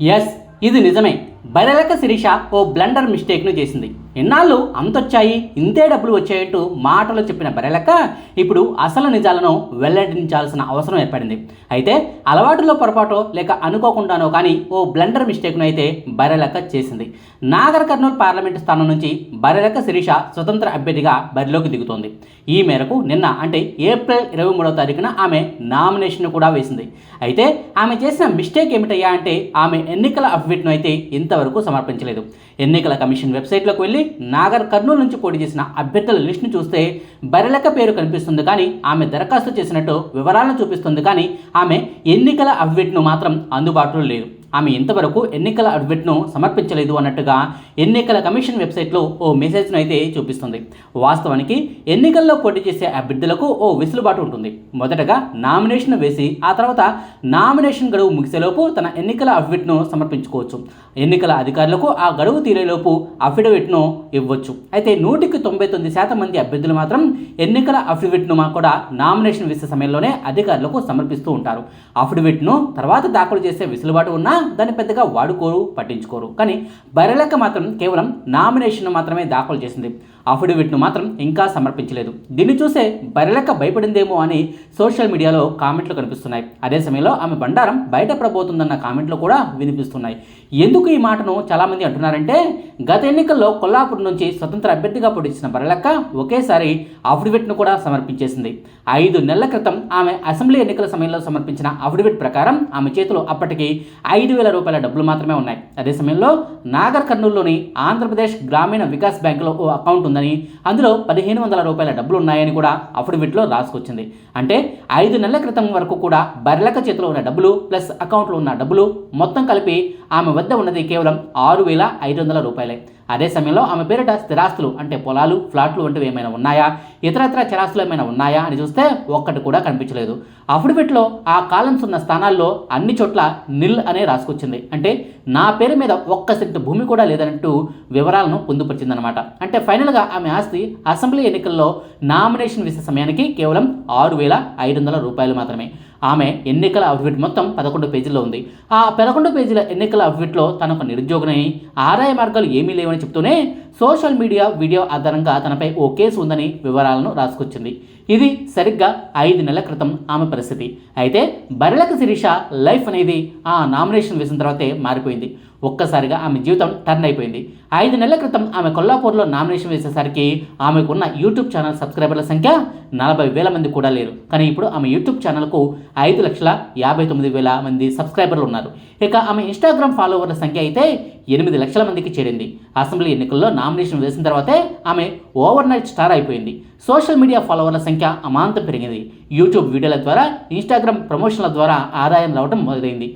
Yes ఇది నిజమే. బైరలక శిరీష ఓ blunder మిస్టేక్ను చేసింది. ఇన్నాళ్ళు అంతొచ్చాయి? ఇంతే డబ్బులు వచ్చాయంటూ మాటలు చెప్పిన బరెలక్క ఇప్పుడు అసలు నిజాలను వెల్లడించాల్సిన అవసరం ఏర్పడింది. అయితే అలవాటులో పొరపాటో లేక అనుకోకుండానో కానీ ఓ బ్లండర్ మిస్టేక్ను అయితే బరెలక్క చేసింది. నాగర్ కర్నూలు పార్లమెంటు స్థానం నుంచి బరెలక్క శిరీష స్వతంత్ర అభ్యర్థిగా బరిలోకి దిగుతోంది. ఈ మేరకు నిన్న అంటే ఏప్రిల్ ఇరవై మూడవ తారీఖున ఆమె నామినేషన్ కూడా వేసింది. అయితే ఆమె చేసిన మిస్టేక్ ఏమిటయ్యా అంటే ఆమె ఎన్నికల అఫిడవిట్ను అయితే ఇంతవరకు సమర్పించలేదు. ఎన్నికల కమిషన్ వెబ్సైట్లోకి వెళ్ళి నాగర్ కర్నూలు నుంచి పోటీ చేసిన అభ్యర్థుల లిస్టును చూస్తే బరిలక పేరు కనిపిస్తుంది కానీ ఆమె దరఖాస్తు చేసినట్టు వివరాలను చూపిస్తుంది కానీ ఆమె ఎన్నికల అఫిడవిట్ను మాత్రం అందుబాటులో లేదు. ఆమె ఇంతవరకు ఎన్నికల అడ్వెట్ను సమర్పించలేదు అన్నట్టుగా ఎన్నికల కమిషన్ వెబ్సైట్లో ఓ మెసేజ్ను అయితే చూపిస్తుంది. వాస్తవానికి ఎన్నికల్లో పోటీ చేసే అభ్యర్థులకు ఓ వెసులుబాటు ఉంటుంది. మొదటగా నామినేషన్ వేసి ఆ తర్వాత నామినేషన్ గడువు ముగిసేలోపు తన ఎన్నికల అడ్వెట్ను సమర్పించుకోవచ్చు. ఎన్నికల అధికారులకు ఆ గడువు తీరేలోపు అఫిడవిట్ను ఇవ్వచ్చు. అయితే నూటికి తొంభై తొమ్మిది శాతం మంది అభ్యర్థులు మాత్రం ఎన్నికల అఫిడవిట్ను మా కూడా నామినేషన్ వేసే సమయంలోనే అధికారులకు సమర్పిస్తూ ఉంటారు. అఫిడవిట్ను తర్వాత దాఖలు చేసే వెసులుబాటు ఉన్నా దాన్ని పెద్దగా వాడుకోరు పట్టించుకోరు. కానీ బరెలెక్క మాత్రం కేవలం నామినేషన్ మాత్రమే దాఖలు చేసింది. అఫిడవిట్ను మాత్రం ఇంకా సమర్పించలేదు. దీన్ని చూసే బరెలెక్క భయపడిందేమో అని సోషల్ మీడియాలో కామెంట్లు కనిపిస్తున్నాయి. అదే సమయంలో ఆమె బండారం బయటపడబోతుందన్న కామెంట్లు కూడా వినిపిస్తున్నాయి. ఎందుకు ఈ మాటను చాలామంది అంటున్నారంటే గత ఎన్నికల్లో కొల్లాపూర్ నుంచి స్వతంత్ర అభ్యర్థిగా పొడిచిన బరలక్క ఒకేసారి అఫిడవిట్ను కూడా సమర్పించేసింది. ఐదు నెలల క్రితం ఆమె అసెంబ్లీ ఎన్నికల సమయంలో సమర్పించిన అఫిడవిట్ ప్రకారం ఆమె చేతిలో అప్పటికి ఐదు వేల రూపాయల డబ్బులు మాత్రమే ఉన్నాయి. అదే సమయంలో నాగర్ కర్నూలులోని ఆంధ్రప్రదేశ్ గ్రామీణ వికాస్ బ్యాంకులో ఓ అకౌంట్ ఉందని అందులో పదిహేను వందల రూపాయల డబ్బులు ఉన్నాయని కూడా అఫిడవిట్లో రాసుకొచ్చింది. అంటే ఐదు నెలల క్రితం వరకు కూడా బర్లక చేతిలో ఉన్న డబ్బులు ప్లస్ అకౌంట్లో ఉన్న డబ్బులు మొత్తం కలిపి ఆమె వద్ద ఉన్నది కేవలం ఆరు వేల ఐదు వందల రూపాయలే. అదే సమయంలో ఆమె పేరిట స్థిరాస్తులు అంటే పొలాలు ఫ్లాట్లు వంటివి ఏమైనా ఉన్నాయా? ఇతరత్ర చరాస్తులు ఏమైనా ఉన్నాయా అని చూస్తే ఒక్కటి కూడా కనిపించలేదు. అఫిడవిట్లో ఆ కాలమ్స్ ఉన్న స్థానాల్లో అన్ని చోట్ల నిల్ అనే రాసుకొచ్చింది. అంటే నా పేరు మీద ఒక్క సెంటు భూమి కూడా లేదన్నట్టు వివరాలను పొందుపరిచిందనమాట. అంటే ఫైనల్గా ఆమె ఆస్తి అసెంబ్లీ ఎన్నికల్లో నామినేషన్ వేసే సమయానికి కేవలం ఆరు వేల ఐదు వందల రూపాయలు మాత్రమే. ఆమె ఎన్నికల అఫిడవిట్ మొత్తం పదకొండు పేజీల్లో ఉంది. ఆ పదకొండు పేజీల ఎన్నికల అఫిడవిట్లో తనకు ఒక నిరుద్యోగిని ఆదాయ మార్గాలు ఏమీ లేవని చెప్తూనే సోషల్ మీడియా వీడియో ఆధారంగా తనపై ఓ కేసు ఉందని వివరాలను రాసుకొచ్చింది. ఇది సరిగ్గా ఐదు నెలల క్రితం ఆమె పరిస్థితి. అయితే బరిలక శిరీష లైఫ్ అనేది ఆ నామినేషన్ వేసిన తర్వాతే మారిపోయింది. ఒక్కసారిగా ఆమె జీవితం టర్న్ అయిపోయింది. ఐదు నెలల క్రితం ఆమె కొల్లాపూర్లో నామినేషన్ వేసేసరికి ఆమెకున్న యూట్యూబ్ ఛానల్ సబ్స్క్రైబర్ల సంఖ్య నలభై వేల మంది కూడా లేరు. కానీ ఇప్పుడు ఆమె యూట్యూబ్ ఛానల్కు ఐదు లక్షల యాభై తొమ్మిది వేల మంది సబ్స్క్రైబర్లు ఉన్నారు. ఇక ఆమె ఇన్స్టాగ్రామ్ ఫాలోవర్ల సంఖ్య అయితే ఎనిమిది లక్షల మందికి చేరింది. అసెంబ్లీ ఎన్నికల్లో నామినేషన్ వేసిన తర్వాతే ఆమె ఓవర్ నైట్ స్టార్ అయిపోయింది. సోషల్ మీడియా ఫాలోవర్ల సంఖ్య అమాంతం పెరిగింది. యూట్యూబ్ వీడియోల ద్వారా ఇన్స్టాగ్రామ్ ప్రమోషన్ల ద్వారా ఆదాయం రావడం మొదలైంది.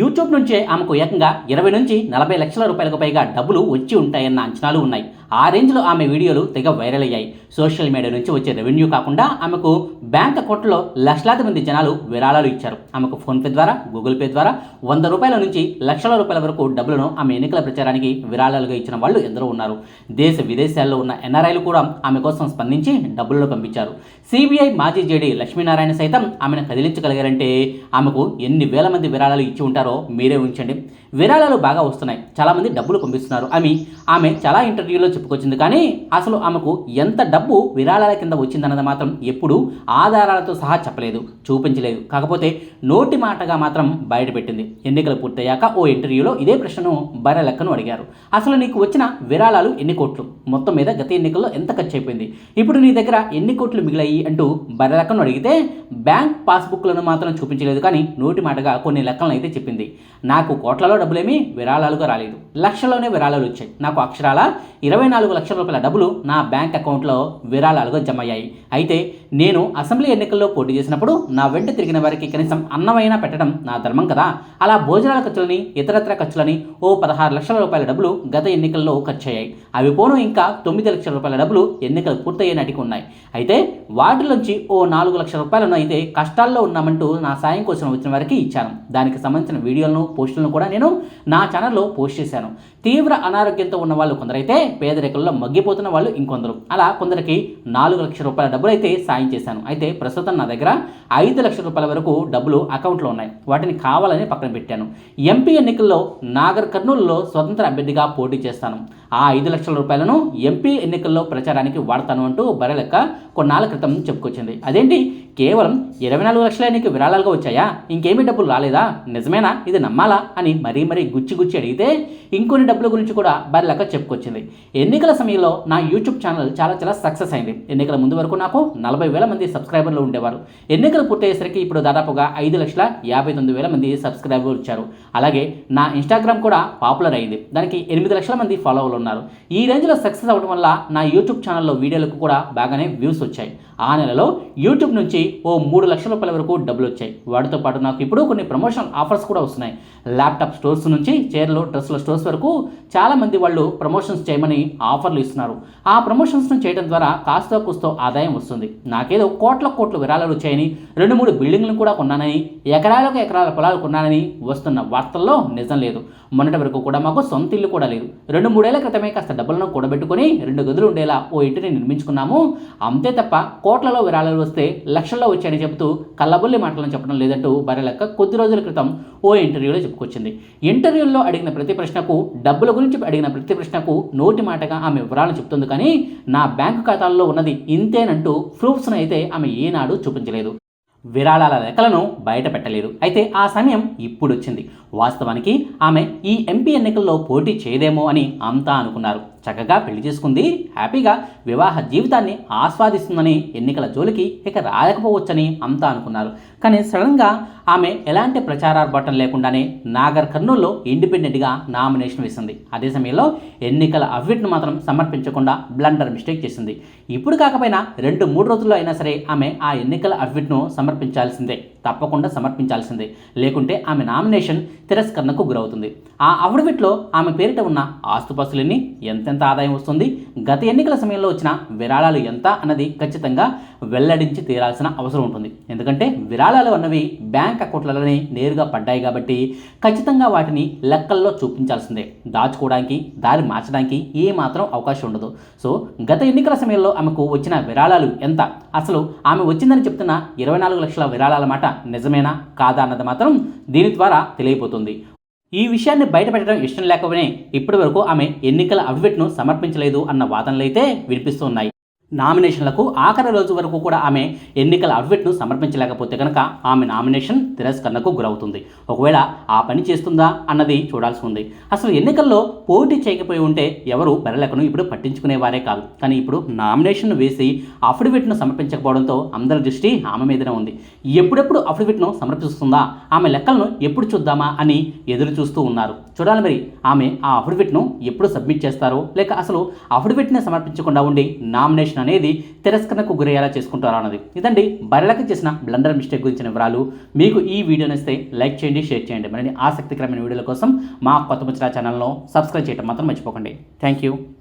యూట్యూబ్ నుంచే ఆమెకు ఏకంగా ఇరవై నుంచి నలభై లక్షల రూపాయలకు పైగా డబ్బులు వచ్చి ఉంటాయన్న అంచనాలు ఉన్నాయి. ఆ రేంజ్లో ఆమె వీడియోలు తెగ వైరల్ అయ్యాయి. సోషల్ మీడియా నుంచి వచ్చే రెవెన్యూ కాకుండా ఆమెకు బ్యాంక్ అకౌంట్లో లక్షలాది మంది జనాలు విరాళాలు ఇచ్చారు. ఆమెకు ఫోన్పే ద్వారా గూగుల్ పే ద్వారా వంద రూపాయల నుంచి లక్షల రూపాయల వరకు డబ్బులను ఆమె ఎన్నికల ప్రచారానికి విరాళాలుగా ఇచ్చిన వాళ్ళు ఎందరో ఉన్నారు. దేశ విదేశాల్లో ఉన్న ఎన్ఆర్ఐలు కూడా ఆమె కోసం స్పందించి డబ్బులను పంపించారు. సిబిఐ మాజీ జేడీ లక్ష్మీనారాయణ సైతం ఆమెను కదిలించగలిగారంటే ఆమెకు ఎన్ని వేల మంది విరాళాలు ఇచ్చి ఉంటారో మీరే ఉంచండి విరాళాలు బాగా వస్తున్నాయి. చాలామంది డబ్బులు పంపిస్తున్నారు. ఆమె ఆమె చాలా ఇంటర్వ్యూలో చెప్పుకొచ్చింది. కానీ అసలు ఆమెకు ఎంత డబ్బు విరాళాల కింద వచ్చిందన్నది మాత్రం ఎప్పుడూ ఆధారాలతో సహా చెప్పలేదు చూపించలేదు. కాకపోతే నోటి మాటగా మాత్రం బయటపెట్టింది ఎన్నికలు పూర్తయ్యాక ఓ ఇంటర్వ్యూలో ఇదే ప్రశ్నను బర్రెలెక్కను అడిగారు. అసలు నీకు వచ్చిన విరాళాలు ఎన్ని కోట్లు? మొత్తం మీద గత ఎన్నికల్లో ఎంత ఖర్చు అయిపోయింది ఇప్పుడు నీ దగ్గర ఎన్ని కోట్లు మిగిలాయి అంటూ బర్రెలెక్కను అడిగితే బ్యాంక్ పాస్బుక్లను మాత్రం చూపించలేదు. కానీ నోటి మాటగా కొన్ని లెక్కలను అయితే చెప్పింది. నాకు కోట్లలో డబ్బులేమీ విరాళాలుగా రాలేదు. లక్షల్లోనే విరాళాలు వచ్చాయి. నాకు అక్షరాల? ఇరవై నాలుగు లక్షల రూపాయల డబ్బులు నా బ్యాంక్ అకౌంట్లో విరాళాలుగా జమ అయ్యాయి అయితే నేను అసెంబ్లీ ఎన్నికల్లో పోటీ చేసినప్పుడు నా వెంట తిరిగిన వారికి కనీసం అన్నమైనా పెట్టడం నా ధర్మం కదా? అలా భోజనాల ఖర్చులని ఇతరత్ర ఖర్చులని ఓ పదహారు లక్షల రూపాయల డబ్బులు గత ఎన్నికల్లో ఖర్చు అయ్యాయి అవి పోను ఇంకా తొమ్మిది లక్షల రూపాయల డబ్బులు ఎన్నికలు పూర్తయ్యే నాటికి ఉన్నాయి. అయితే వాటిలోంచి ఓ నాలుగు లక్షల రూపాయలను అయితే కష్టాల్లో ఉన్నామంటూ నా సాయం కోసం వచ్చిన వారికి ఇచ్చాను. దానికి సంబంధించిన వీడియోలను పోస్టులను కూడా నేను నా ఛానల్లో పోస్ట్ చేశాను. తీవ్ర అనారోగ్యంతో ఉన్న వాళ్ళు కొందరైతే పేద పేదరికంలో మగ్గిపోతున్న వాళ్ళు ఇంకొందరు. అలా కొందరికి నాలుగు లక్షల రూపాయల డబ్బులు అయితే సాయం చేశాను. అయితే ప్రస్తుతం నా దగ్గర ఐదు లక్షల రూపాయల వరకు డబ్బులు అకౌంట్లో ఉన్నాయి. వాటిని కావాలని పక్కన పెట్టాను. ఎంపీ ఎన్నికల్లో నాగర్ కర్నూలులో స్వతంత్ర అభ్యర్థిగా పోటీ చేస్తాను. ఆ ఐదు లక్షల రూపాయలను ఎంపీ ఎన్నికల్లో ప్రచారానికి వాడతాను అంటూ బరలెక్క కొన్నాళ్ళ క్రితం చెప్పుకొచ్చింది. అదేంటి? కేవలం ఇరవై నాలుగు లక్షల నీకు విరాళాలుగా వచ్చాయా? ఇంకేమీ డబ్బులు రాలేదా? నిజమేనా? ఇది నమ్మాలా? అని మరీ మరీ గుచ్చి గుచ్చి అడిగితే ఇంకొన్ని డబ్బుల గురించి కూడా బరలెక్క చెప్పుకొచ్చింది. ఎన్నికల సమయంలో నా యూట్యూబ్ ఛానల్ చాలా చాలా సక్సెస్ అయింది. ఎన్నికల ముందు వరకు నాకు నలభై వేల మంది సబ్స్క్రైబర్లు ఉండేవారు. ఎన్నికలు పూర్తయ్యేసరికి ఇప్పుడు దాదాపుగా ఐదు లక్షల యాభై తొమ్మిది వేల మంది సబ్స్క్రైబర్లు వచ్చారు. అలాగే నా ఇన్స్టాగ్రామ్ కూడా పాపులర్ అయింది. దానికి ఎనిమిది లక్షల మంది ఫాలోవర్లు ఉన్నారు. ఈ రేంజ్లో సక్సెస్ అవ్వడం వల్ల నా యూట్యూబ్ ఛానల్లో వీడియోలకు కూడా బాగానే వ్యూస్ వచ్చాయి. ఆ నెలలో యూట్యూబ్ నుంచి ఓ మూడు లక్షల రూపాయల వరకు డబ్బులు వచ్చాయి వాటితో పాటు నాకు ఇప్పుడు కొన్ని ప్రమోషనల్ ఆఫర్స్ కూడా వస్తున్నాయి. ల్యాప్టాప్ స్టోర్స్ నుంచి చీరలు డ్రెస్సుల స్టోర్స్ వరకు చాలామంది వాళ్ళు ప్రమోషన్స్ చేయమని ఆఫర్లు ఇస్తున్నారు. ఆ ప్రమోషన్స్ను చేయడం ద్వారా కాస్తో కూస్తో ఆదాయం వస్తుంది. నాకేదో కోట్ల కోట్ల విరాళాలు వచ్చాయని రెండు మూడు బిల్డింగ్లను కూడా కొన్నానని ఎకరాలకు ఎకరాల పొలాలు కొన్నానని వస్తున్న వార్తల్లో నిజం లేదు. మొన్నటి వరకు కూడా మాకు సొంత ఇల్లు కూడా లేదు. రెండు మూడేళ్ళ క్రితమే కాస్త డబ్బులను కూడబెట్టుకుని రెండు గదులు ఉండేలా ఓ ఇంటిని నిర్మించుకున్నాము. అంతే తప్ప కోట్లలో విరాళాలు వస్తే లక్షల్లో వచ్చాయని చెబుతూ కళ్ళబుల్లి మాటలను చెప్పడం లేదంటూ బరెలక్క కొద్ది రోజుల క్రితం ఓ ఇంటర్వ్యూలో చెప్పుకొచ్చింది. ఇంటర్వ్యూల్లో అడిగిన ప్రతి ప్రశ్నకు డబ్బుల గురించి అడిగిన ప్రతి ప్రశ్నకు నోటి మాటగా ఆమె వివరాలు చెప్తుంది కానీ నా బ్యాంకు ఖాతాల్లో ఉన్నది ఇంతేనంటూ ప్రూఫ్స్ను అయితే ఆమె ఏనాడు చూపించలేదు. విరాళాల లెక్కలను బయట పెట్టలేదు. అయితే ఆ సమయం ఇప్పుడు వచ్చింది వాస్తవానికి ఆమె ఈ ఎంపీ ఎన్నికల్లో పోటీ చేయదేమో అని అంతా అనుకున్నారు. చక్కగా పెళ్ళి చేసుకుంది. హ్యాపీగా వివాహ జీవితాన్ని ఆస్వాదిస్తుందని ఎన్నికల జోలికి ఇక రాయకపోవచ్చని అంతా అనుకున్నారు. కానీ సడన్గా ఆమె ఎలాంటి ప్రచారార్భటం లేకుండానే నాగర్ కర్నూల్లో ఇండిపెండెంట్గా నామినేషన్ వేసింది. అదే సమయంలో ఎన్నికల అవ్విట్ను మాత్రం సమర్పించకుండా బ్లండర్ మిస్టేక్ చేసింది. ఇప్పుడు కాకపోయినా రెండు మూడు రోజుల్లో అయినా సరే ఆమె ఆ ఎన్నికల అఫిట్ను సమర్పించాల్సిందే. తప్పకుండా సమర్పించాల్సిందే. లేకుంటే ఆమె నామినేషన్ తిరస్కరణకు గురవుతుంది. ఆ అఫిడవిట్లో ఆమె పేరిట ఉన్న ఆస్తుపాస్తులన్నీ ఎంతెంత ఆదాయం వస్తుంది? గత ఎన్నికల సమయంలో వచ్చిన విరాళాలు ఎంత అన్నది ఖచ్చితంగా వెల్లడించి తీరాల్సిన అవసరం ఉంటుంది. ఎందుకంటే విరాళాలు అన్నవి బ్యాంక్ అకౌంట్లలోనే నేరుగా పడ్డాయి కాబట్టి ఖచ్చితంగా వాటిని లెక్కల్లో చూపించాల్సిందే. దాచుకోవడానికి దారి మార్చడానికి ఏమాత్రం అవకాశం ఉండదు. సో గత ఎన్నికల సమయంలో ఆమెకు వచ్చిన విరాళాలు ఎంత? అసలు ఆమె వచ్చిందని చెప్తున్న ఇరవై నాలుగు లక్షల విరాళాల మాట నిజమేనా? కాదా అన్నది మాత్రం దీని ద్వారా తెలియబోతుంది ఈ విషయాన్ని బయటపెట్టడం ఇష్టం లేకపోయినా ఇప్పటి వరకు ఆమె ఎన్నికల అఫిడవిట్ను సమర్పించలేదు అన్న వాదనలైతే వినిపిస్తున్నాయి నామినేషన్లకు ఆఖరి రోజు వరకు కూడా ఆమె ఎన్నికల అఫిడవిట్ను సమర్పించలేకపోతే కనుక ఆమె నామినేషన్ తిరస్కరణకు గురవుతుంది. ఒకవేళ ఆ పని చేస్తుందా అన్నది చూడాల్సి ఉంది. అసలు ఎన్నికల్లో పోటీ చేయకపోయి ఉంటే ఎవరు బెరలకను ఇప్పుడు పట్టించుకునేవారే కాదు. కానీ ఇప్పుడు నామినేషన్ వేసి అఫిడవిట్ను సమర్పించకపోవడంతో అందరి దృష్టి ఆమె మీదనే ఉంది. ఎప్పుడెప్పుడు అఫిడవిట్ను సమర్పిస్తుందా ఆమె లెక్కలను ఎప్పుడు చూద్దామా అని ఎదురు చూస్తూ ఉన్నారు. చూడాలి మరి ఆమె ఆ అఫిడవిట్ను ఎప్పుడు సబ్మిట్ చేస్తారో లేక అసలు అఫిడవిట్ని సమర్పించకుండా ఉండి నామినేషన్ అనేది తిరస్కరణకు గురయ్యేలా చేసుకుంటారా అన్నది ఇదండి బర్రెలకు చేసిన బ్లండర్ మిస్టేక్ గురించిన వివరాలు. మీకు ఈ వీడియో నచ్చితే లైక్ చేయండి షేర్ చేయండి. మరిన్ని ఆసక్తికరమైన వీడియోల కోసం మా కొత్త ముచ్చరా ఛానల్ను సబ్స్క్రైబ్ చేయడం మాత్రం మర్చిపోకండి. Thank you.